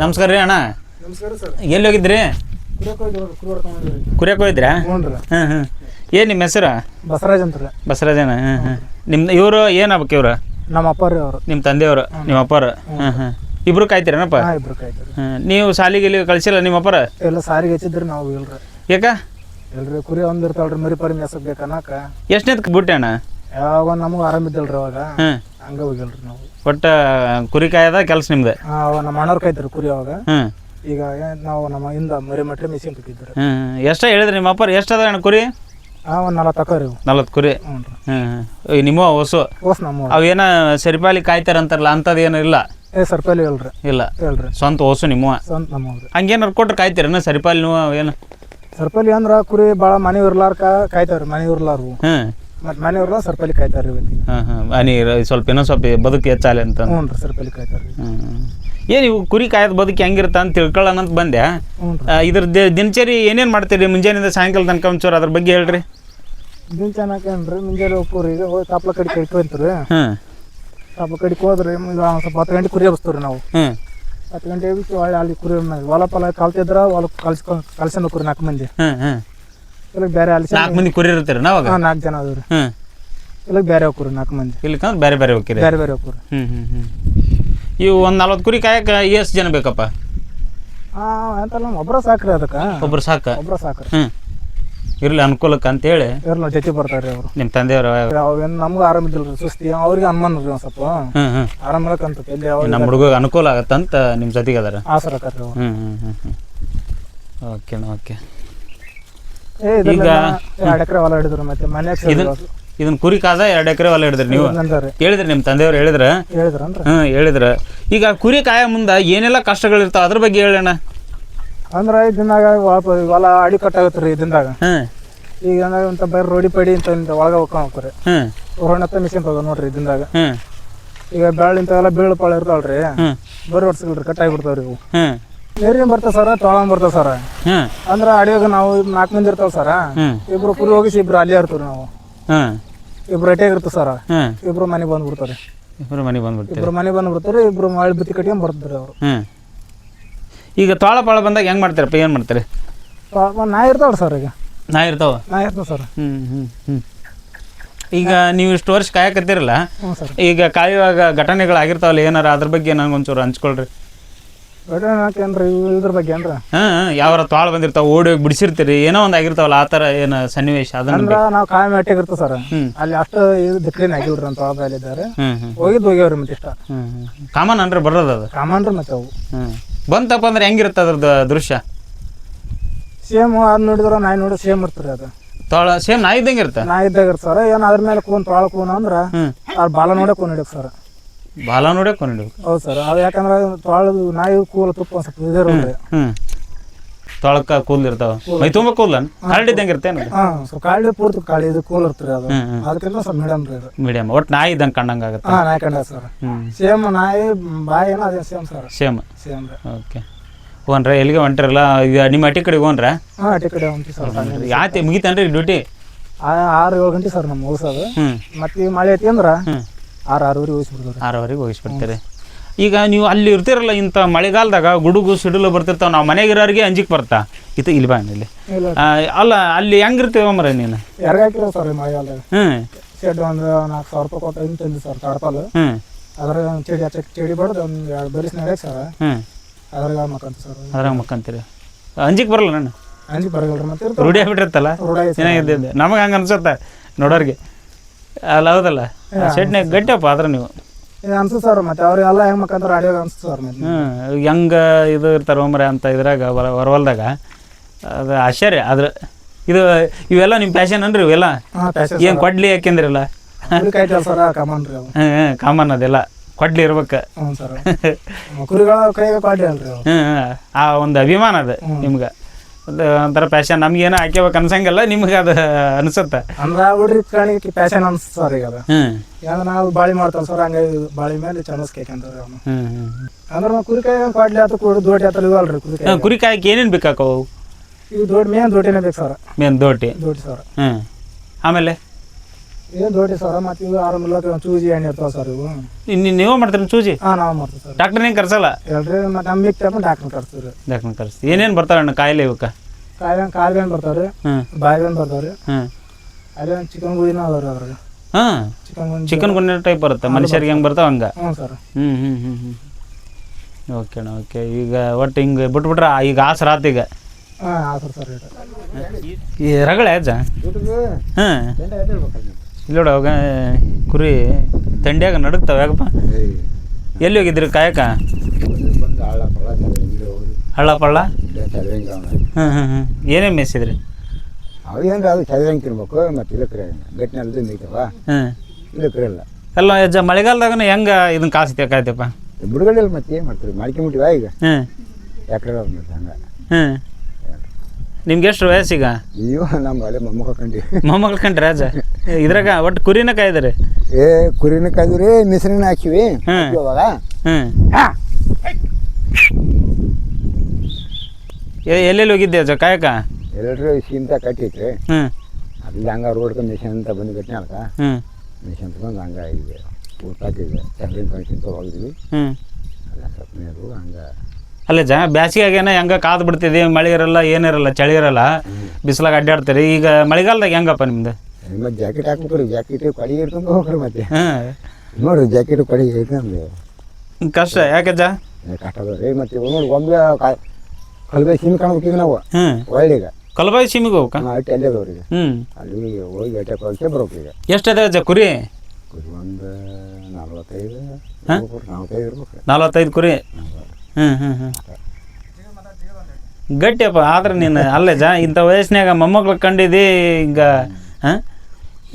ನಮಸ್ಕಾರ ರೀ ಅಣ್ಣ. ನಮಸ್ಕಾರ ಸರ್. ಎಲ್ಲಿ ಹೋಗಿದ್ರಿ? ಕುರಿಯಕ್ಕೆ ಹೋಗಿದ್ರ? ಹಾಂ ಹಾಂ ಏನು ನಿಮ್ಮ ಹೆಸರು? ಬಸವರಾಜ್ ಅಂತ ಬಸರಾಜ್ ಬಸವರಾಜನ ಹಾಂ ಹಾಂ ನಿಮ್ಮ ಇವರು ಇವ್ರ ಇವ್ರು? ನಮ್ಮ ಅಪ್ಪ ರೀ ಅವರು. ನಿಮ್ಮ ತಂದೆಯವರು ನಿಮ್ಮ ಅಪ್ಪರು ಹಾಂ ಹಾಂ ಇಬ್ರು ಕಾಯ್ತೀರೇನಪ್ಪ? ಇಬ್ರು ಕಾಯ್ತಾರೆ ನೀವು ಸಾಲಿಗೆ ಇಲ್ಲಿ ಕಳ್ಸಿಲ್ಲ ನಿಮ್ಮ ಅಪ್ಪರ ಎಲ್ಲ ಸಾರಿಗೆ ಹೆಚ್ಚಿದ್ರಿ ನಾವು ಇಲ್ರಿ. ಯಾಕ? ಇಲ್ರಿ ಕುರಿ ಒಂದ್ ಇರ್ತಾವ್ರಿ ಮರಿ ಪರಿ ಮೇಸಕ್ ಬೇಕನ್ನಕ ಎಷ್ಟನೇದ್ ಬಿಟ್ಟೆ ಅಣ್ಣ? ಯಾವಾಗ ನಮಗ ಆರಾಮಿದ್ದಲ್ರಿ ಅವಾಗ. ಹಾಂ ಹಂಗ ಹೋಗಿಲ್ರಿ ನಾವು. ಒಟ್ಟು ಕುರಿ ಕಾಯದ ಕೆಲಸ ನಿಮ್ದು? ಆ, ಅವಾಗ ನಮ್ಮ ಅಣ್ಣವ್ರ ಕಾಯ್ತಾರ ಕುರಿ ಅವಾಗ. ಹಾಂ. ಈಗ ಏನ್ ನಾವು ನಮ್ಮ ಹಿಂದ ಮರಿ ಮಟ್ರಿ ಮಿಷಿನ್ ಬಿಟ್ಟಿದ್ರಿ ಎಷ್ಟ ಎಷ್ಟು ಹೇಳಿದ್ರಿ ನಿಮ್ಮ ಅಪ್ಪರು? ಎಷ್ಟು ಅದ ಕುರಿ? ಆ ಒಂದು ನಲ್ವತ್ತು ತಕೋರಿ ನಲ್ವತ್ತು ಕುರಿ? ಹ್ಞೂ ರೀ. ಹ್ಞೂ ಹ್ಞೂ ನಿಮ್ಮ ಹೊಸು? ಓಸ್ ನಮ್ಮ ಅವೇನ ಸರಿಪಾಲಿ ಕಾಯ್ತಾರಂತಾರಲ್ಲ ಅಂಥದ್ದು ಏನು ಇಲ್ಲ? ಏ ಸರ್ಪಲ್ಲಿ ಹೇಳ್ರಿ ಇಲ್ಲ. ಹೇಳ್ರಿ ಸ್ವಂತ ಹೊಸು ನಿಮ್ಮ ಸ್ವಂತ ನಮ್ಮವ್ರಿ ಹಂಗೇನಾರು ಕೊಟ್ರೆ ಕಾಯ್ತೀರನ ಸರಿಪಾಲಿ ನೀವು ಏನು? ಸರ್ಪಲ್ಲಿ ಅಂದ್ರ ಕುರಿ ಭಾಳ ಮನೆ ಇರ್ಲಾರ್ಕ ಕಾಯ್ತಾವ್ರಿ ಮನೆ ಇರ್ಲಾರ್ವು ಹ್ಞೂ ಮತ್ ಮನೆಯವ್ರು ಸರ್ಪಲ್ಲಿ ಕಾಯ್ತಾರೆ ಇವತ್ತಿಗೆ ಹಾಂ ಹಾಂ. ಹನಿ ಸ್ವಲ್ಪ ಇನ್ನೊಂದು ಸ್ವಲ್ಪ ಬದುಕು ಹೆಚ್ಚಾಲೆ ಅಂತ ಹ್ಞೂ ರೀ ಸರ್ಪಲ್ಲಿ ಕಾಯ್ತಾರೆ ಏನು ಇವು ಕುರಿ ಕಾಯದ ಬದುಕು ಹೆಂಗಿರುತ್ತೆ ಅಂತ ತಿಳ್ಕೊಳ್ಳೋಣ ಅಂತ ಬಂದೆ ಹ್ಞೂ ರೀ ಆ, ಇದ್ರ ದಿ- ದಿನಚರಿ ಏನೇನು ಮಾಡ್ತೀರಿ ಮುಂಜಾನೆಯಿಂದ ಸಾಯಂಕಾಲ ತನಕ ಒಂಚೂರು ಅದ್ರ ಬಗ್ಗೆ ಹೇಳ್ರಿ. ಇದನ್ ಚೆನ್ನಾಗೇನ್ರಿ ಮುಂಜಾನೆ ಈಗ ಹೋಗಿ ತಾಪ್ಲ ಕಡೆ ಕೈಕೊಂತೀರಿ ಹಾಂ. ತಾಪ್ಲ ಕಡೆಗೆ ಹೋದ್ರಿ ಈಗ ಒಂದ್ ಸ್ವಲ್ಪ ಹತ್ತು ಗಂಟೆ ಕುರಿ ಹಬ್ಸ್ತೀವಿ ನಾವು. ಹ್ಞೂ ಹತ್ತು ಗಂಟೆ ಬಿಟ್ಟು ಅಲ್ಲಿ ಕುರಿ ಹೊಲ ಪಲ ಕಲ್ತಿದ್ರ ಹೊಲ ಕಲ್ಸ್ಕೊ ಕಲ್ಸನ ಕುರಿ ನಾಲ್ಕು ಮಂದಿ. ಹಾಂ ಹ್ಞೂ ಇಲ್ಲ ಬೇರೆ ಅಲ್ಲಿ ನಾಲ್ಕು ಮಂದಿ ಕುರಿ ಇರ್ತೀರಿ ನಾವಾಗ ಹಾಂ ನಾಲ್ಕು ಜನ ಅದಾವ್ರಿ. ಹ್ಮ್. ಇಲ್ಲ ಬೇರೆ ಹೋಗ್ರಿ ನಾಲ್ಕು ಮಂದಿ. ಇಲ್ಲಿಕಂದ್ರೆ ಬೇರೆ ಬೇರೆ ಹೋಗ್ತೀರಿ ಬೇರೆ ಬೇರೆ ಹೋಗ್ರಿ ಹ್ಞೂ ಹ್ಞೂ ಹ್ಞೂ ಇವು ಒಂದು ನಲ್ವತ್ತು ಕುರಿ ಕಾಯಕ್ಕೆ ಎಷ್ಟು ಜನ ಬೇಕಪ್ಪ? ಹಾಂ ಅಂತಲ್ಲ ಒಬ್ಬರ ಸಾಕ್ರಿ ಅದಕ್ಕೆ. ಒಬ್ರು ಸಾಕ? ಒಬ್ಬರ ಸಾಕ್ರಿ. ಹ್ಞೂ ಇರಲಿ ಅನುಕೂಲಕ್ಕೆ ಅಂತೇಳಿ ಇರಲಿ ಜೊತೆ ಬರ್ತಾರೆ ಅವರು. ನಿಮ್ಮ ತಂದೆಯವರು ಅವೇನು ನಮ್ಗೆ ರೀ ಸುಸ್ತಿ. ಅವ್ರಿಗೆ ಅನುಮಾನ ರೀ ಒಂದು ಸ್ವಲ್ಪ. ಹ್ಞೂ ಹ್ಞೂ ಆರಾಮಿಲ್ಲಕಂತ ಎಲ್ಲಿ ಅವ್ರಿಗೆ. ನಮ್ಮ ಹುಡುಗ ಅನುಕೂಲ ಆಗತ್ತಂತ ನಿಮ್ಮ ಜೊತೆಗೆ ಅದಾರ. ಆಸರ ಆಕತ್ರಿ ಅವ್ರು. ಹ್ಞೂ ಹ್ಞೂ ಹ್ಞೂ ಹ್ಞೂ ಓಕೆ ಓಕೆ ಈಗ- ಎರಡು ಎಕರೆ ಹೊಲ ಹಿಡಿದ್ರು ಮತ್ತೆ ಮನ್ಯಾಗ ಇದನ್ನ ಇದನ್ನ ಕುರಿ ಕಾದ ಎರಡು ಎಕರೆ ಹೊಲ ಹಿಡಿದ್ರಿ ನೀವು? ಹೇಳಿದ್ರಿ ನಿಮ್ಮ ತಂದೆಯವ್ರು ಹೇಳಿದ್ರ? ಹ್ಮ್ ಹೇಳಿದ್ರ. ಈಗ ಕುರಿ ಕಾಯ ಮುಂದೆ ಏನೆಲ್ಲ ಕಷ್ಟಗಳಿರ್ತಾವ ಅದ್ರ ಬಗ್ಗೆ ಹೇಳೋಣ ಅಂದ್ರ ಇದನ್ನಾಗ ಹೊಲ ಅಡಿ ಕಟ್ಟಾಗತ್ರಿ ಇದinದಾಗ ಹ್ಞೂ ಈಗ ಅಂತ ಬರೀ ರೋಡಿ ಪಡಿ ಅಂತ ಒಳಗ ಹೋಗ್ಕೊಂಡ್ ಹೋಗ್ರಿ ಹೊರಣತ್ತ ಮಿಷಿನ್ ತಗೋ ನೋಡ್ರಿ ಇದinದಾಗ ಹ್ಞೂ ಈಗ ಬೆಳ್ಳ ಇಂಥವೆಲ್ಲ ಬೀಳು ಪಾಳ ಇರ್ತಾವಲ್ರಿ. ಬರೀ ಹೊಡ್ಸ್ಕೊಳ್ರಿ ಕಟ್ಟಾಗಿ ಬಿಡ್ತಾವ್ರಿ ಇವು. ನೀರಿನ ಬರ್ತಾವ ಸರ ತೊಳಂಗ್ ಬರ್ತಾವ ಸರ. ಹ್ಞೂ ಅಂದ್ರ ಅಡಿಯಾಗ ನಾವು ನಾಲ್ಕು ಮಂದಿ ಇರ್ತಾವ ಸರ. ಇಬ್ರು ಕುರಿ ಹೋಗಿಸಿ ಇಬ್ರು ಅಲ್ಲೇ ಇರ್ತೀವಿ ನಾವು. ಹ್ಮ್ ಇಬ್ರು ಅಟಿಯಾಗ ಇರ್ತಾವ ಸರ. ಹ್ಞೂ ಇಬ್ರು ಮನೆಗೆ ಬಂದ್ಬಿಡ್ತಾರೆ. ಇಬ್ಬರು ಮನೆಗೆ ಬಂದ್ಬಿಡ್ತೀವಿ ಇಬ್ರು ಮನೆಗೆ ಬಂದ್ಬಿಡ್ತಾರೆ ಇಬ್ರು ಮಳೆ ಬುತ್ತಿ ಕಟ್ಕೊಂಡ್ ಬರ್ತಾರೆ ಅವರು. ಹ್ಞೂ ಈಗ ತೋಳ ಪಾಳ ಬಂದಾಗ ಹೆಂಗೆ ಮಾಡ್ತೀರಪ್ಪ ಏನು ಮಾಡ್ತೀರಿ? ನಾ ಇರ್ತಾವ್ರಿ ಸರ್ ಈಗ. ನಾ ಇರ್ತಾವ? ನಾ ಇರ್ತಾವ ಸರ್. ಹ್ಞೂ ಹ್ಞೂ ಹ್ಞೂ ಈಗ ನೀವು ಇಷ್ಟು ವರ್ಷ ಕಾಯಕತ್ತಿರಲ್ಲ ಹ್ಞೂ ಸರ್. ಈಗ ಕಾಯುವಾಗ ಘಟನೆಗಳಾಗಿರ್ತಾವಲ್ಲ ಏನಾರ ಅದ್ರ ಬಗ್ಗೆ ನಂಗೆ ಒಂಚೂರು ಹಂಚ್ಕೊಳ್ರಿ. ಇವ್- ಇದ್ರ ಬಗ್ಗೆ ಏನ್ರ ಹಾ ಯಾವಾರ ತೋಳ ಬಂದಿರ್ತಾವ ಓಡಿ ಹೋಗಿ ಬಿಡಿಸಿರ್ತೀರಿ ಏನೋ ಒಂದ್ ಆಗಿರ್ತಾವಲ್ಲ ಆ ತರ ಏನು ಸನ್ನಿವೇಶ ಅದನ್ನ ಅಂದ್ರ ನಾವು ಕಾಯಂ ಇರ್ತಾವ ಸರ್. ಅಲ್ಲಿ ಅಷ್ಟು ಇದು ದಿಕ್ಕಿನ ಆಗಿಲ್ರಿ ಅಂತ ಇದ್ದಾರೆ ಹ್ಞೂ ಹ್ಞೂ ಹೋಗಿದ್ ಹೋಗ್ಯಾವ್ರಿ ಮತ್ತೆ ಇಷ್ಟ. ಕಾಮನ್ ಅಂದ್ರೆ ಬರೋದು ಅದು. ಕಾಮನ್ ಮತ್ತೆ ಅವು. ಬಂತಪ್ಪ ಅಂದ್ರೆ ಹೆಂಗಿರುತ್ತೆ ಅದ್ರದ್ದು ದೃಶ್ಯ? ಸೇಮ್ ಅದ್ ನೋಡಿದ್ರ ನಾಯಿ ನೋಡಿ ಸೇಮ್ ಇರ್ತಾರೆ ಅದು. ತೋಳ ಸೇಮ್ ನಾಯಿ ಇದ್ದಂಗೆ ಇರುತ್ತೆ? ನಾಯಿ ಇದ್ದಾಗ ಇರ್ತ ಸರ್. ಏನ್ ಅದ್ರ ಮೇಲೆ ಕೂನ್ ತೊಳ ಕೂನ ಅಂದ್ರ ಅದ್ ಬಾಲ ನೋಡೇ ಕೂನ್ ಹಿಡಿಯಕ್ ಸರ್. ಬಾಲ ನೋಡೇ ಕೊಂಡಿಡ್ಬೇಕು ಹೌದು ಸರ್ ಅದು ಯಾಕಂದ್ರೆ ತೊಳೆದು ನಾಯಿ ಕೂಲ ತುಪ್ಪ ಒಂದ್ ಸ್ವಲ್ಪ ಇದಿರೋದ್ರಿ ಹ್ಞೂ ತೊಳಕ ಕೂದಲು ಇರ್ತಾವ. ಮೈ ತುಂಬ ಕೂಲ್ ಹರಡಿದ್ದಂಗೆ ಇದ್ದಂಗೆ ಇರ್ತೇನೆ ಹಾ ಸ್ವಲ್ಪ ಕಾಳಿ ಪೂರ್ತಿ ಕಾಳಿ ಇದು ಕೂಲ್ ಇರ್ತಾರೆ ಅದು. ಹ್ಮ್, ಹ್ಮ್. ಅದಕ್ಕಿಂತ ಸ್ವಲ್ಪ ಮೀಡಿಯಂ ರೀ ಇದು ಮೀಡಿಯಮ್ ಒಟ್ಟು ನಾಯಿ ಇದ್ದಂಗೆ ಕಂಡಂಗೆ ಆಗುತ್ತೆ? ಹಾ ನಾಯಿ ಕಂಡ ಸರ್. ಹ್ಞೂ ಸೇಮ್ ನಾಯಿ ಬಾಯಿ ಏನೋ ಅದೇ ಸೇಮ್ ಸರ್. ಸೇಮ್ ಸೇಮ್ ರೀ ಓಕೆ ಹೋನ್ರ ಎಲ್ಲಿಗೆ ಹೊಂಟಿರಲ್ಲ ಈಗ ನಿಮ್ಮ ಅಟ್ಟಿ ಕಡೆ ಹೋನ್ರ? ಹಾ ಕಡೆ ಹೊಂಟಿ ಸರ್ ಯಾತಿ ಮುಗಿತೇನ್ರಿ ಡ್ಯೂಟಿ ಆ- ಆರು ಏಳು ಗಂಟೆ ಸರ್ ನಮ್ಮ ಮುಗಿಸೋದು. ಹ್ಞೂ ಮತ್ತೆ ಈ ಮಳೆ ಐತಿ ಅಂದ್ರ ಹ್ಞೂ ಆರು ಆರೂವರೆಗೆ ಹೋಗಿಸ್ಬಿಡ್ತಾರೆ ಆರವರೆಗೆ ಹೋಗಿಸ್ಬಿಡ್ತೀರಿ ಈಗ ನೀವು ಅಲ್ಲಿ ಇರ್ತಿರಲ್ಲ ಇಂಥ ಮಳೆಗಾಲದಾಗ ಗುಡುಗು ಸಿಡಿಲು ಬರ್ತಿರ್ತಾವ ನಾವು ಮನೆಗಿರೋರಿಗೆ ಅಂಜಿಕ್ ಬರ್ತಾ? ಇತ್ತು ಇಲ್ಲಿ ಬಾ ಇಲ್ಲಿ. ಆ, ಅಲ್ಲ ಅಲ್ಲಿ ಹೆಂಗಿರ್ತೀವ ಮರ ನೀನು? ಎರಗಾಕಿರೋ ಸರ್ ಈ ಮಳೆಗಾಲದಾಗ. ಹ್ಞೂ ಶೆಡ್ ಒಂದು ನಾಲ್ಕು ಸಾವಿರ ರೂಪಾಯಿ ಕೊಟ್ಟು ಹಿಂಗೆ ತಂದು ಸರ್ ತಾಡ್ಪಾಲ್. ಹ್ಞೂ ಅದ್ರಾಗ ಒಂದು ಚಡಿ ಹಚ್ಚಕ್ಕೆ ಚಡಿ ಬಡ್ದು ಒಂದು ಎರಡು ಬರೀಸ್ ನಡೆಯಕ್ಕೆ ಸರ್. ಹ್ಞೂ ಅದ್ರಾಗ ಮಕ್ಕಂತ ಸರ್. ಅದ್ರಾಗ ಮಕ್ಕಂತೀರಿ ಅಂಜಿಕ್ ಬರಲ್ಲ ನಾನು ಅಂಜಿ ಬರಗಲ್ರಿ ಮತ್ತೆ ಇರ್ತಾವ. ರೂಢಿ ಆಗ್ಬಿಟ್ಟಿರ್ತಲ್ಲ ರೂಢ ನಮಗೆ ಹಂಗೆ ಅನ್ಸುತ್ತೆ ನೋಡೋರಿಗೆ. ಅಲ್ಲ ಹೌದಲ್ಲ? ಶೆಡ್ನಾಗ ಗಟ್ಟಿಯಪ್ಪ ಆದ್ರೆ ನೀವು. ಇದು ಅನ್ಸುತ್ತೆ ಸರ್ ಮತ್ತೆ ಅವ್ರಿಗೆಲ್ಲ ಹೆಂಗ್ ಮಕ್ಕಂತಾರ ಅಡಿಯೋಗ ಅನ್ಸುತ್ತೆ ಸರ್ ಮತ್ತೆ. ಹ್ಞೂ ಹೆಂಗೆ ಇದು ಇರ್ತಾರೆ ಒಮ್ಮರೆ ಅಂತ ಇದ್ರಾಗ ಹೊರ ಹೊರವಲ್ದಾಗ ಅದು ಆಶ್ಚರ್ಯ ಆದ್ರೆ ಇದು ಇವೆಲ್ಲ ನಿಮ್ಮ ಪ್ಯಾಶನ್ ಅನ್ರಿ ಇವೆಲ್ಲ? ಹಾಂ ಪ್ಯಾಸೇಜ್ ಏನು ಕೊಡ್ಲಿ ಯಾಕೆಂದ್ರಲ್ಲ? ಇಲ್ಲ ಸರ್ ಕಮಾನ್ ರೀ ಅವು ಹ್ಞೂ ಕಾಮನ್ ಅದೆಲ್ಲ. ಕೊಡ್ಲಿ ಇರ್ಬೇಕು. ಹ್ಞೂ ಸರ್. ಕುರಿಗಳ ಕೈಗೆ ಪಾಟಿ ಅಲ್ರಿ ಅವು ಹ್ಞೂ ಆ ಒಂದು ಅಭಿಮಾನ ಅದು ನಿಮ್ಗೆ. ಒಂಥರ ಪ್ಯಾಷನ್ ನಮ್ಗೇನೋ ಹಾಕ್ಯಬೇಕು ಅನ್ಸಂಗಲ್ಲ ನಿಮ್ಗೆ ಅದು ಅನ್ಸುತ್ತೆ. ಅಂದ್ರ ಹುಡ್ರಿ ಕಾಣಿಗೆ ಪ್ಯಾಶನ್ ಅನ್ಸುತ್ತೆ ಸರ್ ಈಗ. ಅದು ಯಾಕಂದ್ರೆ ನಾವು ಬಾಳಿ ಮಾಡ್ತಾವ ಸರ್ ಹಂಗೆ ಬಾಳಿ ಮೇಲೆ ಚಮಸ್ ಕೇಕಂತಾರೆ ಅವನು. ಹ್ಮ್ ಹ್ಞೂ ಅಂದ್ರೆ ನಾವು ಕುರಿಕಾಯಿ ಕೈ ಪಾಡ್ಲಿ ಆತು ಕುಡಿ ದೋಟಿ ಆತಲ್ಲ ಇವಲ್ರಿ ಕುರಿ ಕೈ ಹ್ಞೂ ಕುರಿ ಕಾಯಕ್ಕೆ ಏನೇನು ಬೇಕಾಕವು? ಈಗ ದೊಡ್ಡ ಮೇನ್ ದೋಟಿನೇ ಬೇಕು ಸರ್. ಮೇನ್ ದೋಟಿ. ದೋಟಿ ಸರ್. ಹ್ಞೂ ಆಮೇಲೆ? ಏನು ದೊಡ್ಡ ಸರ್ ಮತ್ತು ಇವು ಆರಾಮಿಲ್ಲ ಚೂಜಿ ಎಣ್ಣೆ ಇರ್ತಾವ ಸರ್ ಇವು ಇನ್ನು ನೀವು ಮಾಡ್ತೀರಿ ಚೂಜಿ? ಹಾಂ ನಾವು ಮಾಡ್ತೀವಿ ಸರ್. ಡಾಕ್ಟರ್ ಹೆಂಗೆ ಕರ್ಸಲ್ಲ? ಎಲ್ರಿ ಮತ್ತು ನಮ್ಮ ಮಿಕ್ ತಗೊಂಡು ಡಾಕ್ಟ್ರ್ ಕರ್ಸ್ತೀವಿ ರೀ ಡಾಕ್ಟರ್ ಕರ್ಸಿ ಏನೇನು ಬರ್ತಾವಣ್ಣ ಕಾಯಿಲೆ ಇವಕ್ಕೆ? ಕಾಯಿಲೆ ಕಾಲು ಬೇನ್ ಬರ್ತಾವೆ ರೀ ಹ್ಞೂ ಬಾಯಿ ಬೇನ್ ಬರ್ತಾವೆ ರೀ ಹಾಂ ಅದೇ ಚಿಕನ್ ಗುಡಿನ ಅದಾವ ರೀ ಅದ್ರಾಗ. ಹಾಂ. ಚಿಕನ್ ಗುಡಿ ಚಿಕನ್ ಗುಂಡೆ ಟೈಪ್ ಬರುತ್ತೆ. ಮನುಷ್ಯರಿಗೆ ಹೆಂಗೆ ಬರ್ತಾವ ಹಂಗೆ? ಹ್ಞೂ ಸರ್. ಹ್ಞೂ ಹ್ಞೂ ಹ್ಞೂ ಹ್ಞೂ ಓಕೆ ಅಣ್ಣ ಓಕೆ ಈಗ ಒಟ್ಟು ಹಿಂಗೆ ಬಿಟ್ಬಿಟ್ರೆ ಈಗ ಆಸ ರಾತ್ ಈಗ. ಹಾಂ ಆಸರ್ ಸರ್ ರೇಟ್ ಈ ರಗಳೆ ಅಜ್ಜ? ಹಾಂ ಇಲ್ಲ ನೋಡ ಅವಾಗ ಕುರಿ ತಂಡ್ಯಾಗ ನಡುಕ್ತಾವ ಯಾಕಪ್ಪ? ಎಲ್ಲಿ ಹೋಗಿದ್ರಿ ಕಾಯಕ? ಬಂದು ಹಳ್ಳ ಪಳ್ಳ? ಹ್ಞೂ ಹ್ಞೂ ಹ್ಞೂ ಏನೇನು ಮೇಯಿಸಿದ್ರಿ? ಅವು ಏನು ಅದು ಚದರಂಗಿ ತಿನ್ಬೇಕು ಮತ್ತು ಇಲ್ಲಕ್ರೆ ಗಟ್ಟಿನಲ್ಲಿ ಮೇಯ್ತವ. ಹ್ಞೂ ಇಲ್ಲಕ್ರೆ ಇಲ್ಲ ಎಲ್ಲ ಅಜ್ಜ ಮಳೆಗಾಲದಾಗನ ಹೆಂಗೆ ಇದನ್ನ ಕಾಸು ತೆಕಾಯ್ತಪ್ಪ ಬಿಡುಗಡೆ ಮತ್ತೆ ಏನು ಮಾಡ್ತೀರಿ ಮಾಡ್ಕೊಂಬಿಟ್ಟಿವ ಈಗ? ಹ್ಞೂ ಯಾಕ್ರೆ ಹಂಗೆ ಹ್ಞೂ ನಿಮ್ಗೆ ಎಷ್ಟು ವಯಸ್ಸೀಗ ಅಯ್ಯೋ ನಮ್ಮ ರಾಜ ಕಂಡಿ. ಮೊಮ್ಮಗಳು ಕಂಡ್ರಿ ಅಜ್ಜ ಇದ್ರಾಗ ಒಟ್ಟು ಕುರಿನ ಕಾಯ್ದಾರೆ. ಏ ಕುರಿನ ಕಾಯ್ದ್ರಿ ಮಿಶ್ರನ ಹಾಕಿವಿ. ಹ್ಮ್. ಅವಾಗ. ಎಲ್ಲೆಲ್ಲಿ ಹೋಗಿದ್ದೆ ಅಜ್ಜ ಕಾಯಕ? ಎಲ್ಲರೂ ಸೀಮ್ತ ಕಟ್ಟಿಟ್ರಿ ಹ್ಞೂ ಅಲ್ಲಿ ಹಂಗ ರೋಡ್ ಮಿಷನ್ ಅಂತ ಬಂದು ಕಟ್ಟಿನ ಅಲ್ಕ ಮಿಷನ್ ತಗೊಂಡು ಹಂಗ ಇದೆ ಊಟ ಹಾಕಿದ್ವಿ. ಚಂದ್ರನ ಕಣ್ಕಿಂತ ಹೋಗಿದ್ವಿ. ಹ್ಞೂ ಅಲ್ಲ ಸ್ವಲ್ಪ ನೀರು ಹಂಗೆ ಅಲ್ಲ ಜ ಬ್ಯಾಸಿಗೆಗೇನ ಹೆಂಗೆ ಕಾದು ಬಿಡ್ತಿದೆ? ಮಳೆ ಇರಲ್ಲ ಏನಿರಲ್ಲ ಚಳಿ ಇರಲ್ಲ ಬಿಸಿಲಾಗ ಅಡ್ಡಾಡ್ತೀರಿ ಈಗ ಮಳೆಗಾಲದಾಗ ಹೆಂಗಪ್ಪ ನಿಮ್ದು? ಮತ್ತೆ ಜಾಕೆಟ್ ಹಾಕ್ಬೇಕ್ರಿ ಜಾಕೆಟ್ ಕೊಡಿ ಇಟ್ಕೊಂಡು ಹೋಗ್ರಿ ಮತ್ತೆ. ಹಾಂ. ನೋಡ್ರಿ ಜಾಕೆಟ್ ಕೊಡಿ ಐತಂದ್ರೆ ಕಷ್ಟ ಯಾಕಜ್ಜ ಕಷ್ಟ ಅದ ರೀ ಮತ್ತೆ ನೋಡಿ ಒಮ್ಮೆ ಕಲ್ಬೈ ಸಿಮ್ ಕಾಣ್ಬೇಕೀಗ ನಾವು ಹ್ಞೂ ಒಳ್ಳೆಗ. ಕಲಬಾಯಿ ಸೀಮಿಗೆ ಹೋಗ್ಕ ಅಟ್ಟಿ ಅಲ್ಲೇ ಅದಾವ್ರಿ ಹ್ಞೂ ಅಲ್ಲಿ ಹೋಗಿ ಅಟ್ಯಾಕ್ ಹೋಗಿ ಬರ್ಬೇಕು ಈಗ. ಎಷ್ಟದ ಅಜ್ಜ ಕುರಿ? ಕುರಿ ಒಂದು ನಲ್ವತ್ತೈದು ನಲ್ವತ್ತೈದು ಕುರಿ. ಹ್ಞೂ ಹ್ಞೂ ಹ್ಞೂ ಗಟ್ಟಿಯಪ್ಪ ಆದ್ರೆ ನೀನು ಅಲ್ಲೇ ಜಾ ಇಂಥ ವಯಸ್ಸಿನಾಗ ಮೊಮ್ಮಕ್ಳು ಕಂಡಿದ್ದಿ ಈಗ ಹಾಂ?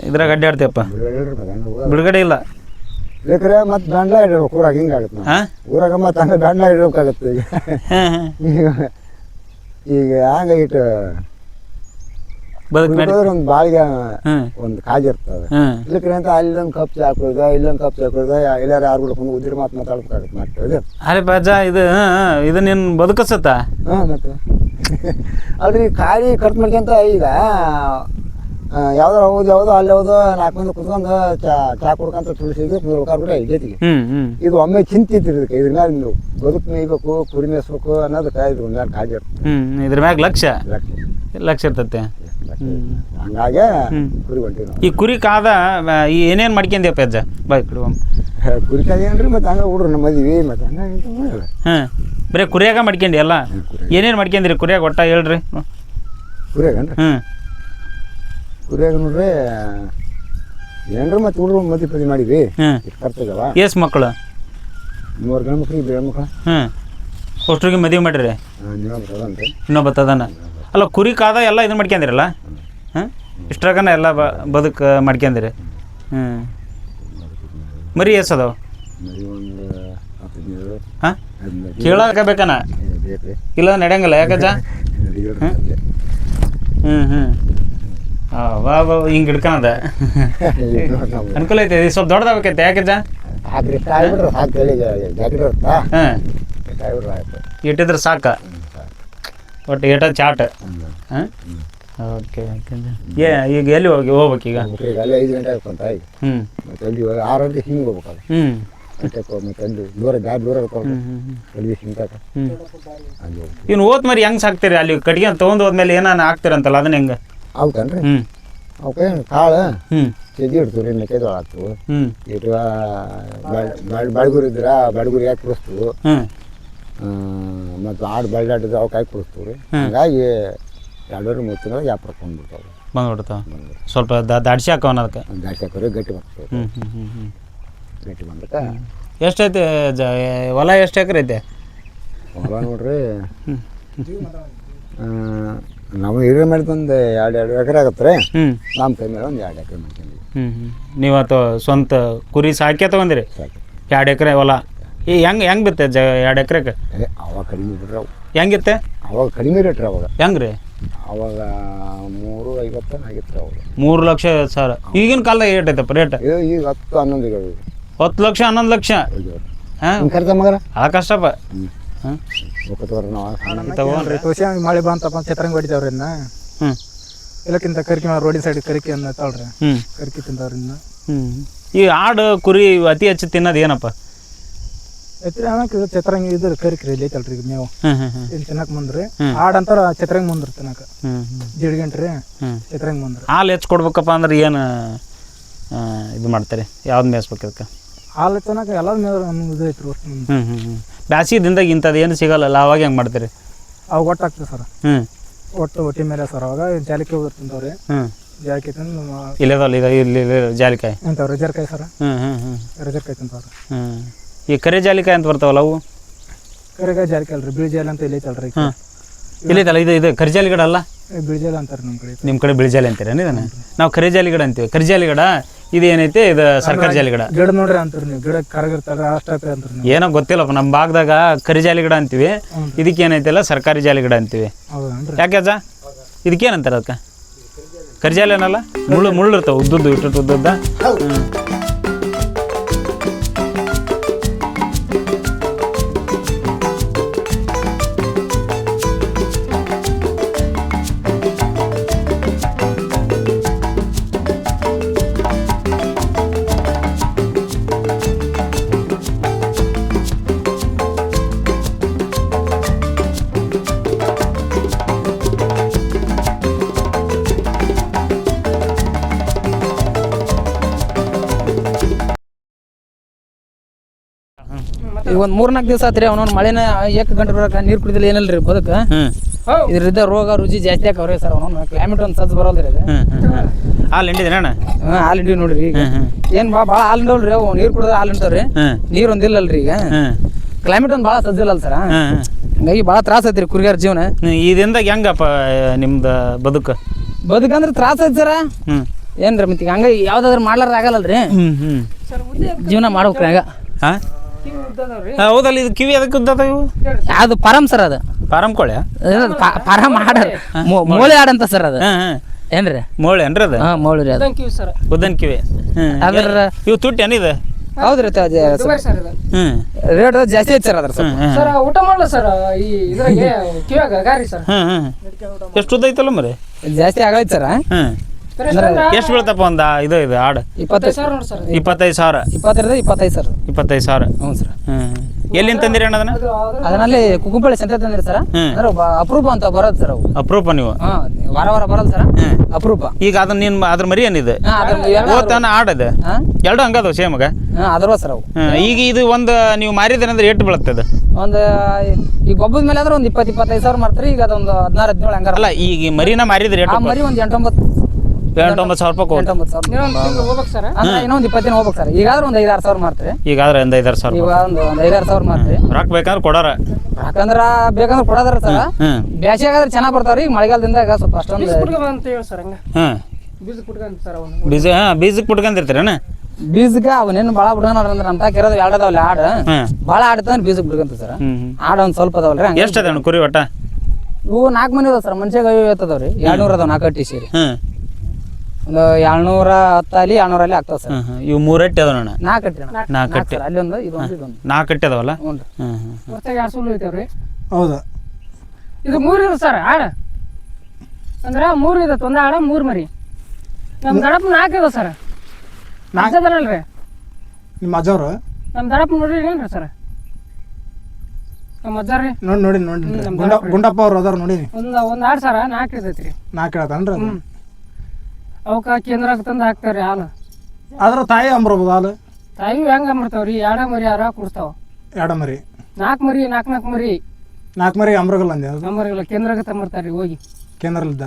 ಇದ್ರಾಗ ಅಡ್ಡಾಡ್ತೀಯಪ್ಪ. ಬಿಡುಗಡೆ ಇಲ್ಲ. ಬೇಕ್ರೆ ಮತ್ತೆ ದಂಡ ಇಡಬೇಕು ಊರಾಗ ಹಿಂಗಾಗುತ್ತೆ ಹಾಂ? ಊರಾಗ ಮತ್ತೆ ಹಂಗೆ ದಂಡ ಇಡಬೇಕಾಗತ್ತೆ ಈಗ. ಹಾಂ ಹಾಂ ಈಗ ಈಗ ಹಂಗ ಇಟ್ಟು ಬದುಕು ನಡಿ ಒಂದು ಬಾಳಿಗೆ ಒಂದು ಕಾಜಿ ಇರ್ತದೆ. ಇದಕ್ಕೆ ಅಂತ ಅಲ್ಲೊಂದು ಕಪ್ ಹಾಕೋದ ಇಲ್ಲೊಂದು ಕಪ್ ಹಾಕೊಳ್ದ ಎಲ್ಲಾರು ಯಾರು ಬಿಡ್ಕೊಂಡು ಉದ್ರಿ ಮಾತು ಮಾತಾಡ್ಬೇಕು ಮಾಡ್ತೇವೆ ಅರೆ ಬಾಜ ಇದು ಇದು ನಿನ್ನ ಬದುಕಸತ್ತ? ಹಾಂ ಮತ್ತೆ. ಅಲ್ರಿ ಖಾಲಿ ಖರ್ಚು ಮಾಡ್ಕೊಂತ ಈಗ ಯಾವ್ದಾರ ಹೌದು ಯಾವುದೋ ಅಲ್ಲಿ ಯಾವ್ದೋ ನಾಲ್ಕು ಮಂದಿ ಕುತ್ಕೊಂಡು ಚಾ ಚಾ ಕುಡ್ಕೊಂತ ತುಳಸಿದ್ರು ಹ್ಞೂ ಹ್ಞೂ ಇದು ಒಮ್ಮೆ ಚಿಂತಿತ್ತು ಇದಕ್ಕೆ ಇದ್ರ ಮ್ಯಾಲ ನೀವು ಬದುಕು ಮೇಯ್ಬೇಕು ಕುರಿ ಮೇಯಿಸ್ಬೇಕು ಅನ್ನೋದಕ್ಕೆ ಇದ್ರ ಮೇಲೆ ಕಾಜಿ ಇರ್ತದೆ. ಇದ್ರ ಮ್ಯಾಗ ಲಕ್ಷ? ಲಕ್ಷ. ಲಕ್ಷ ಇರ್ತೈತೆ ಹಂಗಾಗಿ ಹ್ಮ್. ಕುರಿ ಹೊಂಟಿವಿ ಈ ಕುರಿ ಕಾದ ಈ ಏನೇನು ಮಾಡ್ಕೊಂಡ್ಯಪ್ಪ ಅಜ್ಜ ಬಾಯ್ ಕುರಿ ಕಾಯಿ ಏನ್ರಿ ಮತ್ತೆ ಹಂಗ ಹುಡ್ರು ನಮ್ಮ ಮದ್ವಿ ಮತ್ತೆ ಹಂಗ ಹಾಂ ಬರೀ ಕುರಿಯಾಗ ಮಾಡ್ಕೊಂಡಿ ಎಲ್ಲ? ಏನೇನು ಮಾಡ್ಕೊಂಡ್ರಿ ಕುರಿಯಾಗ ಒಟ್ಟ ಹೇಳ್ರಿ. ಕುರಿಯಾಗನ್ರಿ ಹ್ಞೂ ಕುರಿಯಾಗ ನೋಡ್ರಿ ಏನ್ರಿ ಮತ್ತೆ ಹುಡ್ರು ಮದ್ವೆ ಪದಿ ಮಾಡಿವಿ ಹ್ಞೂ ಎಸ್ ಮಕ್ಕಳು ಮೂರು ಗಂಡು ಮಕ್ಳು ಇಬ್ಬರು ಹೆಣ್ಮಕ್ಳು. ಹ್ಞೂ ಅಷ್ಟ್ರಿಗೆ ಮದುವೆ ಮಾಡಿರಿ? ನೀವು ಬರೋದಂತೆ ಇನ್ನೊಬ್ಬ ಅದಾನ ಅಲ್ಲ ಕುರಿ ಕಾದ ಎಲ್ಲ ಇದನ್ನ ಮಾಡ್ಕೊಂಡಿರಲ್ಲ ಹಾಂ? ಇಷ್ಟ್ರಾಗನ ಎಲ್ಲ ಬ ಬದುಕು ಮಾಡ್ಕೊಂಡಿರಿ ಹ್ಞೂ ಮರಿ ಎಸ್ ಅದಾವ ಹಾಂ? ಹದಿನೈದು ಕೇಳಾಕ ಬೇಕನ ಇಲ್ಲ ನಡೆಯಂಗಿಲ್ಲ ಯಾಕಜ್ಜ ಹ್ಞೂ ಹ್ಞೂ ವಾ ವಾ ಹಿಂಗೆ ಹಿಡ್ಕೊಂಡ ಅನುಕೂಲ ಐತೆ ಇದು ಸ್ವಲ್ಪ ದೊಡ್ಡದಾಗಬೇಕೈತೆ ಯಾಕಜ್ಜ? ಹಾಂ. ಇಟ್ಟಿದ್ರೆ ಸಾಕ. ಒಟ್ಟು ಏಟ ಚಾಟ್. ಹಾಂ? Okay okay. ಏ ಈಗ ಎಲ್ಲಿ ಹೋಗಿ ಹೋಗ್ಬೇಕು ಈಗ? ಅಲ್ಲಿ ಐದು ಗಂಟೆ ಈಗ ಹ್ಞೂ ಮತ್ತೆ ಅಲ್ಲಿ ಆರು ಗಂಟೆ ಹಿಂಗೆ ಹೋಗ್ಬೇಕಲ್ಲ ಹ್ಞೂ ಮತ್ತೆ ಅಲ್ಲಿ ದೂರ ದೂರ ಇವ್ನು ಓದ್ ಮರಿ ಹೆಂಗೆ ಸಾಕ್ತೀರಿ? ಅಲ್ಲಿ ಕಟ್ಗೆ ತೊಗೊಂಡು ಹೋದ್ಮೇಲೆ ಏನಾನ ಹಾಕ್ತಿರಂತಲ್ಲ ಅದನ್ನ ಹೆಂಗೆ? ಹೌದನ್ರಿ? ಹ್ಞೂ ಕಾಳು ಹ್ಞೂ ಸಜ್ಜಿ ಇಡ್ತೀವಿ ರೀ ಮೆಕ್ಕೆಜೋಳ ಹಾಕ್ತೀವಿ. ಇಟ್ಟು ಬಡಗುರಿ ಇದ್ರೆ ಬಡಗುರಿ ಹಾಕಿ ಕುಡಿಸ್ತೀವಿ ಮತ್ತು ಆಡು ಬೆಳ್ಳಾಡಿದ್ರೆ ಅವು ಕಾಯಿ ಕುಡಿಸ್ತೀವಿ ರೀ. ಹಂಗಾಗಿ ಎರಡೂರು ಮೂರು ತಿಂಗಳು ವ್ಯಾಪಾರ ಬಿಡ್ತಾವೆ ಬಂದ್ಬಿಡ್ತಾವ ಸ್ವಲ್ಪ ದಾಡ್ಸಿ ಹಾಕವನ ಅದಕ್ಕೆ? ದಾಡ್ಸಿ ಹಾಕೋರಿ ಗಟ್ಟಿ ಬರ್ತದೆ. ಗಟ್ಟಿ ಬಂದಕ್ಕೆ ಎಷ್ಟೈತೆ ಜ ಹೊಲ ಎಷ್ಟು ಎಕರೆ ಐತೆ? ಹೊಲ ನೋಡ್ರಿ ನಾವು ಹಿರಿಯ ಮಾಡಿದ ಒಂದು ಎರಡು ಎರಡು ಎಕರೆ ಆಗತ್ತೆ ರೀ ನಮ್ಮ ಕೈ ಮೇಲೆ ಒಂದು ಎರಡು ಎಕರೆ ಮಾಡ್ಕೊಂಡ್ವಿ ಹ್ಞೂ ಹ್ಞೂ ನೀವು ಅಥವಾ ಸ್ವಂತ ಕುರಿ ಸಾಕೆ ತಗೊಂದಿರಿ ಎರಡು ಎಕರೆ ಹೊಲ. ಈ ಹೆಂಗೆ ಹೆಂಗೆ ಬಿತ್ತೆ ಜ ಎರಡು ಎಕ್ರೆಗೆ ಏ ಅವಾಗ ಕಡಿಮೆ ಬಿಡ್ರಿ ಅವು. ಹೆಂಗಿತ್ತೆ? ಅವಾಗ ಕಡಿಮೆ ರೇಟ್ ರೀ ಅವಾಗ. ಹೆಂಗೆ ರೀ ಅವಾಗ ಮೂರು ಐವತ್ತನ ಆಗಿತ್ತು ರೀ ಅವಾಗ. ಮೂರು ಲಕ್ಷ ಐವತ್ತು ಸಾವಿರ. ಈಗಿನ ಕಾಲದಾಗ ಏಟ್ ಐತಪ್ಪ ರೇಟ್? ಇದು ಈಗ ಹತ್ತು ಹನ್ನೊಂದು ಈಗ ಹತ್ತು ಲಕ್ಷ ಹನ್ನೊಂದು ಲಕ್ಷ. ಹಾಂ? ಹಿಂಗೆ ಕರ್ತ ಮಗರ? ಭಾಳ ಕಷ್ಟಪ್ಪ. ಹ್ಞೂ ಹಾಂ? ಒಕ್ಕತ್ತವ್ರ ನಾವು. ತಗೊಂಡ್ರಿ ಮಳೆ ಬಂತಪ್ಪ ಛತ್ರಂಗ್ ಹೊಡಿತಾವ್ರಿ ಇದನ್ನ ಹ್ಞೂ ಎಲ್ಲಕ್ಕಿಂತ ಕರಿಕೆ ರೋಡಿನ ಸೈಡ್ ಕರಿಕೆ ಅನ್ನತ್ತಾಳ್ರಿ ಹ್ಞೂ ಕರಿಕೆ ತಿಂತಾವ್ರಿ ಇನ್ನ. ಹ್ಞೂ ಈ ಆಡು ಕುರಿ ಇವು ಅತಿ ಹೆಚ್ಚು ತಿನ್ನೋದು ಏನಪ್ಪ? ಎತ್ತರ ಅನ್ನಕ್ಕೆ ಚತ್ರಂಗಿ ಇದ್ರ ಕರಿಕೆ ಇಲ್ಲಿ ಐತಲ್ರಿ ಈಗ ಮೇವು ಇಲ್ಲಿ ತಿನ್ನಕ್ ಮುಂದ್ರಿ. ಆಡ್ ಅಂತಾರ ಚತ್ರಂಗಿ ಮುಂದ್ರಿ ತಿನ್ನಕ. ಜಿಡ್ಗಂಟ್ರಿ ಚತ್ರಂಗಿ ಮುಂದ್ರಿ. ಹಾಲು ಹೆಚ್ಚು ಕೊಡ್ಬೇಕಪ್ಪ ಅಂದ್ರೆ ಏನು ಇದು ಮಾಡ್ತಾರೆ? ಯಾವ್ದು ಮೇಯಿಸ್ಬೇಕು ಅದಕ್ಕೆ ಹಾಲು ತಿನ್ನಕ ಎಲ್ಲಾದ್ ಮೇವು ನಮ್ಗೆ ಇದು ಐತ್ರಿ ಒಟ್ಟು ನಮ್ದು. ಹ್ಞೂ ಹ್ಞೂ ಹ್ಞೂ ಬ್ಯಾಸಿಗೆ ದಿನದಾಗ ಇಂಥದ್ದು ಏನು ಸಿಗಲ್ಲ ಅವಾಗ ಹೆಂಗೆ ಮಾಡ್ತೀರಿ? ಅವು ಒಟ್ಟು ಆಗ್ತದೆ ಸರ್. ಹ್ಞೂ ಒಟ್ಟು ಒಟ್ಟಿ ಮೇಲೆ ಸರ್ ಅವಾಗ ಜಾಲಿಕೆ ಹೋಗಿ ತಿಂತಾವ್ರಿ ಹ್ಞೂ ಜಾಲಿಕೆ ತಿಂದು ಇಲ್ಲದಲ್ಲ ಇದು ಇಲ್ಲಿ ಇಲ್ಲಿ ಜಾಲಿಕಾಯಿ. ತಿಂತಾವ್ರಿ ರಿಜರ್ಕಾಯಿ ಸರ್. ಹ್ಞೂ ಹ್ಞೂ ಹ್ಞೂ ರಜರ್ಕಾಯಿ ತಿಂತಾವ್ರಿ ಹ್ಞೂ ಈ ಕರೆ ಜಾಲಿಕಾಯಿ ಅಂತ ಬರ್ತಾವಲ್ಲ ಅವು? ಕರಿಕಾಯಿ ಜಾಲಿಕೆ ಅಲ್ರಿ ಬಿಳಿ ಜಾಲಿ ಅಂತ ಇಲ್ಲಿ ಐತಲ್ರಿ ಹಾಂ ಇಲ್ಲೈತಲ್ಲ ಇದು ಇದು ಕರಿಜಾಲಿ ಗಿಡ ಅಲ್ಲ? ಬಿಳಿ ಜಾಲಿ ಅಂತಾರೆ ನಿಮ್ಮ ಕಡೆ ನಿಮ್ಮ ಕಡೆ ಬಿಳಿಜಾಲಿ ಅಂತೀರ ಇದನ್ನ? ನಾವು ಕರಿಜಾಲಿ ಗಿಡ ಅಂತೀವಿ. ಕರಿಜಾಲಿ ಗಿಡ ಇದು ಏನೈತೆ? ಇದು ಸರ್ಕಾರಿ ಜಾಲಿ ಗಿಡ ಗಿಡ ನೋಡ್ರಿ ಅಂತೀರಿ ನೀವು ಗಿಡ ಕರಗಿರ್ತಾರ ಅಷ್ಟ ಅಂತೀರಿ ನೀವು. ಏನೋ ಗೊತ್ತಿಲ್ಲಪ್ಪ ನಮ್ಮ ಭಾಗದಾಗ ಕರಿಜಾಲಿ ಗಿಡ ಅಂತೀವಿ. ಇದಕ್ಕೆ ಏನೈತಲ್ಲ ಸರ್ಕಾರಿ ಜಾಲಿ ಗಿಡ ಅಂತೀವಿ ಹೌದನ್ರಿ ಯಾಕೆ ಅಜ್ಜ? ಇದಕ್ಕೇನಂತಾರೆ ಅದಕ್ಕೆ? ಕರಿಜಾಲಿ ಏನಲ್ಲ? ಮುಳ್ಳು ಮುಳ್ಳು ಇರ್ತಾವೆ ಉದ್ದುದ್ದು ಇಟ್ಟು ಉದ್ದದ್ದ. ಈಗ ಒಂದ್ ಮೂರ್ನಾಲ್ಕು ದಿವಸ ಆತ್ರಿ ಅವನೊಂದು ಮಳೆನ ಏಕ ಗಂಟೆ ಬರಕ ನೀರು ಕುಡಿದಿಲ್ಲ ಏನಲ್ರಿ ಬದಕ ಹ್ಞೂ ಇದ್ರಿಂದ ರೋಗ ರುಚಿ ಜಾಸ್ತಿ ಆಕವ್ರಿ ಸರ್ ಅವನ ಕ್ಲೈಮೇಟ್ ಒಂದ್ ಸದ್ ಬರೋಲ್ರಿ ಇದು ಹ್ಞೂ ಅಣ್ಣ ಹಾಲು ಹಿಂಡಿದ್ರಣ್ಣ ಹ್ಮ್, ಹಾಲ್ ಹಿಂಡಿ ನೋಡ್ರಿ ಈಗ. ಏನ್ ಬಾ ಭಾಳ ಹಾಲ್ ಹಿಂಡವಲ್ರಿ ಅವು. ನೀರು ಕುಡಿದ್ರೆ ಹಾಲ್ ಹಿಂಡ್ತಾವ್ರಿ. ನೀರು ನೀರ್ ಒಂದಿಲ್ಲಲ್ರಿ ಈಗ. ಕ್ಲೈಮೇಟ್ ಕ್ಲೈಮೇಟ್ ಒಂದು ಭಾಳ ಸಜ್ಜಿಲ್ಲಲ್ಲ ಸರ್. ಹಂಗಾಗಿ ಭಾಳ ತ್ರಾಸ ಐತ್ರಿ ಕುರಿಗಾರ ಜೀವನ. ಹ್ಞೂ ಇದರಿಂದ ಹೆಂಗಪ್ಪ ನಿಮ್ದು ಬದುಕು? ಬದುಕಂದ್ರೆ ತ್ರಾಸ ಐತಿ ಸರ. ಹ್ಞೂ ಏನ್ರಿ ಮತ್ತೆ ಈಗ ಹಂಗ ಯಾವ್ದಾದ್ರು ಮಾಡ್ಲಾರ ಆಗಲ್ಲ ಅಲ್ರಿ ಹ್ಞೂ ಜೀವನ ಮಾಡ್ಬೇಕ್ರಿ ಹಂಗ ಹಾಂ? ಹೌದಲ್ಲ ಇದು ಕಿವಿ ಅದಕ್ಕೆ ಉದ್ದ ಇವು? ಅದು ಪರಂ ಸರ್ ಅದು. ಪರಂ ಕೋಳಿ ಪ- ಪರಂ ಹಾಡ ಮೋಳಿ. ಹಾಡಂತ ಸರ್ ಅದು. ಹಾಂ ಹಾಂ. ಏನ್ರಿ? ಮೋಳೆ ಏನ್ರಿ ಅದು? ಹಾ ಮೌಳಿ ರೀ ಅದು. ಉದ್ದನ್ ಕಿವಿ ಹ್ಞೂ ಅದ್ರ- ಇವು ತುಟ್ಟಿ ಏನಿದೆ ಹೌದ್ರಿ ಹ್ಮ್ ರೇಟ್ ಜಾಸ್ತಿ ಐತಿ ಸರ್ ಅದ್ರ ಸರ್ ಊಟ ಮಾಡಲ ಸರ್? ಈ ಇದ್ರಾಗೆ ಕಿವ್ಯಾಗ ಗಾರಿ ಸರ್. ಹ್ಞೂ ಹ್ಞೂ ಎಷ್ಟು ಉದ್ದ ಐತಲ್ಲ ಮರಿ? ಜಾಸ್ತಿ ಆಗೈತಿ ಸರ್ ಹ್ಞೂ ಎಷ್ಟು ಬೀಳ್ತಪ್ಪ ಒಂದು ಇದು ಇದು ಆಡು. ಇಪ್ಪತ್ತೈದು ಸಾವಿರ ನೋಡಿ ಸರ್. ಇಪ್ಪತ್ತೈದು ಸಾವಿರ. ಇಪ್ಪತ್ತರಿಂದ ಇಪ್ಪತ್ತೈದು ಸರ್. ಇಪ್ಪತ್ತೈದು ಸಾವಿರ. ಹ್ಞೂ ಸರ್. ಎಲ್ಲಿಂದ ತಂದಿರಿ ಅಣ್ಣ ಅದನ್ನ? ಅದನಲ್ಲಿ ಕುಕ್ಕುಂಪಳ್ಳಿ ಸೆಂಟರ್ ತಂದಿರಿ ಸರ್. ಅಂದ್ರೆ ಅಪರೂಪ ಅಂತ ಬರೋದು ಸರ್ ಅವು. ಅಪ್ರೂಪ ನೀವು? ಹಾ ವಾರ ವಾರ ಬರಲ್ಲ ಸರ್. ಅಪರೂಪ. ಈಗ ಅದನ್ನ ನೀನು ಅದ್ರ ಮರಿ ಏನಿದೆ? ಹಾ ಅದ್ರ ಆಡದ ಹಾ? ಎರಡು ಹಂಗದವು ಸೇಮಗ ಹಾ ಅದ್ರವ ಸರ್ ಅವು. ಈಗ ಇದು ಒಂದು ನೀವು ಮಾರಿದ್ರಂದ್ರೆ ಎಷ್ಟು ಬೀಳುತ್ತದೆ ಒಂದು ಈ ಗೊಬ್ಬದ ಮೇಲೆ ಆದ್ರೆ ಒಂದು ಇಪ್ಪತ್ತು ಇಪ್ಪತ್ತೈದು ಸಾವಿರ ಮಾಡ್ತಾರೆ ಈಗ ಅದೊಂದು ಹದಿನಾರು ಹದಿನೇಳು ಹಂಗಾರ. ಅಲ್ಲ ಈಗ ಈ ಮರಿನ ಮಾರಿದ್ರೆ ಆ ಎಷ್ಟು ಮರಿ ಒಂದು ಎಂಟೊಂಬತ್ತು. ಎಂಟೊಂಬತ್ತು ಸಾವಿರ ರೂಪಾಯಿ ಹೋಗುತ್ತೆ ಎಂಟೊಂಬತ್ತು ಸಾವಿರ ಇನ್ನೊಂದು ತಿಂಗಳು ಸರ್? ಅಂದ್ರೆ ಇನ್ನೊಂದು ಇಪ್ಪತ್ತಿನ ಹೋಗ್ಬೇಕು ಸರ್. ಈಗಾದ್ರೆ ಒಂದು ಐದಾರು ಸಾವಿರ ಮಾಡ್ತೀರಿ ಈಗಾದ್ರೆ ಒಂದು ಐದಾರು ಸಾವಿರ ರೂಪಾಯಿ ಒಂದು ಒಂದು ಐದಾರು ಸಾವಿರ ಮಾಡ್ತೀರಿ ರೊಕ್ಕ ಬೇಕಂದ್ರೆ ಕೊಡೋರ. ಯಾಕಂದ್ರ ಬೇಕಂದ್ರೆ ಕೊಡೋದ್ರ ಸರ್. ಹ್ಞೂ ಬ್ಯಾಸಿಗೆ ಆದ್ರೆ ಚೆನ್ನಾಗಿ ಬರ್ತಾವ್ರಿ. ಈಗ ಮಳೆಗಾಲದಿಂದ ಈಗ ಸ್ವಲ್ಪ ಅಷ್ಟೊಂದು ಅಂತ ಹೇಳಿ ಸರ್ ಹಂಗ. ಹ್ಞೂ ಬೀಜ ಸರ್ ಅವನು. ಬೀಜ ಹಾಂ ಬೀಜಕ್ಕೆ ಬಿಟ್ಕೊಂಡಿರ್ತೀರಣ್ಣ ಬೀಜಕ್ಕೆ ಅವನೇನು ಭಾಳ ಬಿಡ್ತಾನ ಅಂದ್ರೆ ನಮ್ಮ ತಾಕ ಇರೋದು ಎರಡು ಅದಾವಲ್ಲ ಆಡ. ಭಾಳ ಆಡ್ತಾನೆ ಬೀಜಕ್ಕೆ ಬಿಡ್ಕಂತ ಸರ್. ಹ್ಞೂ ಹ್ಞೂ ಆಡ ಒಂದು ಸ್ವಲ್ಪ ಅದಾವಲ್ರಿ ಹಂಗಾಗಿ ಎಷ್ಟು ಅಣ್ಣ ಕುರಿ ಒಟ್ಟ? ಇವು ನಾಲ್ಕು ಮನೆ ಅದಾವ ಸರ್. ಮನುಷ್ಯಗೆ ಐವತ್ತು ಅದಾವ್ರಿ. ಎರಡ್ನೂರ ಅದಾವ ನಾಲ್ಕು ಅಟ್ಟಿ ಸೇರಿ. ಹ್ಞೂ ಒಂದು ಏಳ್ನೂರ ಹತ್ತಲ್ಲಿ ಏಳ್ನೂರಲ್ಲಿ ಆಗ್ತದೆ ಸರ್. ಹ್ಞೂ ಇವು ಮೂರಟ್ಟಿ ನಾಲ್ಕು ಅಟ್ಟಿ ಅಣ್ಣ. ನಾಲ್ಕು ನಾಲ್ಕು ಅಟ್ಟಿ ಸರ್ ಅಲ್ಲಿ ಒಂದು ಇದೊಂದು ಇದೊಂದು. ನಾಲ್ಕು ಕಟ್ಟಿ ಅದಾವಲ್ಲ? ಹ್ಞೂ ರೀ. ಹ್ಞೂ ಹ್ಞೂ ಹೊರತಾಗ ಎರಡು ಸುಳ್ಳು ಐತೇವ್ರಿ ಹೌದಾ? ಇದು ಮೂರು ಇದೆ ಸರ್ ಆಡ ಅಂದ್ರೆ ಮೂರು ಇದೆ ಒಂದು ಆಡ ಮೂರು ಮರಿ. ನಮ್ಮ ದಡಪ್ ನಾಲ್ಕು ಇದೆ ಸರ್. ನಾಲ್ಕದಲ್ರಿ ನಿಮ್ಮ ಅಜ್ಜವ್ರು? ನಮ್ಮ ದಡಪ್ ನೋಡ್ರಿ ಏನ್ರಿ ಸರ್. ನಮ್ಮ ಅಜ್ಜಾರಿ ನೋಡಿ ನೋಡಿ ನೋಡಿ ಗುಂಡ ಗುಂಡಪ್ಪ ಅವ್ರು ಅದಾರ ನೋಡಿ ಒಂದು ಒಂದು ಆಡು ಸರ್ ನಾಲ್ಕು ಇರ್ತೈತ್ರಿ. ನಾಲ್ಕು ಹೇಳ್ತಾನ್ರಿ ಅದು? ಅವಕ್ಕ ಕೇಂದ್ರಕ್ಕೆ ತಂದು ಹಾಕ್ತಾವ್ರಿ ಹಾಲು. ಅದ್ರ ತಾಯಿ ಅಂಬ್ರಬೋದು ಹಾಲು? ತಾಯಿ ಹೆಂಗ ಅಂಬರ್ತಾವ್ರಿ? ಎರಡ ಮರಿ ಯಾರ ಕುಡಿಸ್ತಾವ ಎರಡ ಮರಿ. ನಾಲ್ಕು ಮರಿ ನಾಲ್ಕು ನಾಲ್ಕು ಮರಿ. ನಾಲ್ಕು ಮರಿ ಅಂಬ್ರಗಲ್ ಅಂದೆ ಅದು? ನಮ್ಮರಿಗೆಲ್ಲ ಕೇಂದ್ರಕ್ಕೆ ತಂಬರ್ತಾರ್ರಿ ಹೋಗಿ. ಕೇಂದ್ರಲಿದ್ದ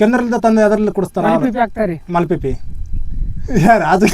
ಕೇಂದ್ರಲಿದ್ದ ತಂದು ಅದರಲ್ಲಿ ಕುಡಿಸ್ತಾರ ಮಲ್ಪಿಪಿ ಹಾಕ್ತಾರೆ ಮಲ್ಪಿಪಿ. ಯಾರು ಅದು